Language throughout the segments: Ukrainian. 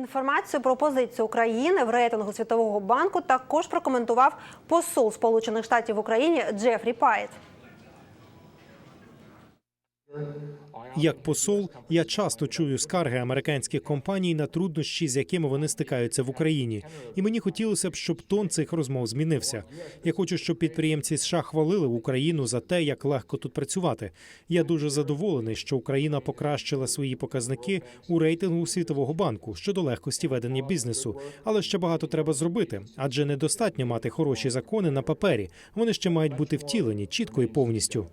Інформацію про позицію України в рейтингу Світового банку також прокоментував посол Сполучених Штатів в Україні Джефрі Пайт. Як посол, я часто чую скарги американських компаній на труднощі, з якими вони стикаються в Україні, і мені хотілося б, щоб тон цих розмов змінився. Я хочу, щоб підприємці США хвалили Україну за те, як легко тут працювати. Я дуже задоволений, що Україна покращила свої показники у рейтингу Світового банку щодо легкості ведення бізнесу. Але ще багато треба зробити, адже недостатньо мати хороші закони на папері. Вони ще мають бути втілені чітко і повністю.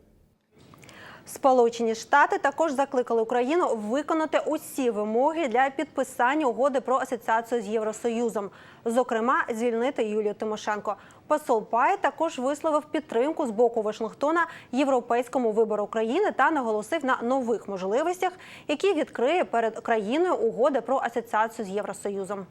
Сполучені Штати також закликали Україну виконати усі вимоги для підписання угоди про асоціацію з Євросоюзом, зокрема, звільнити Юлію Тимошенко. Посол Пай також висловив підтримку з боку Вашингтона європейському вибору України та наголосив на нових можливостях, які відкриє перед країною угода про асоціацію з Євросоюзом.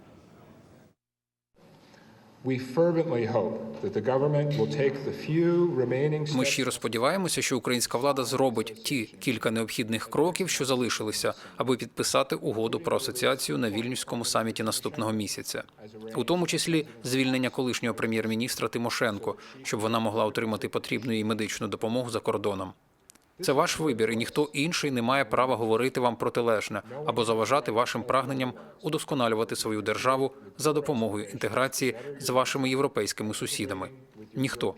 Ми щиро сподіваємося, що українська влада зробить ті кілька необхідних кроків, що залишилися, аби підписати угоду про асоціацію на вільнюському саміті наступного місяця, у тому числі звільнення колишнього прем'єр-міністра Тимошенко, щоб вона могла отримати потрібну їй медичну допомогу за кордоном. Це ваш вибір, і ніхто інший не має права говорити вам протилежне або заважати вашим прагненням удосконалювати свою державу за допомогою інтеграції з вашими європейськими сусідами. Ніхто.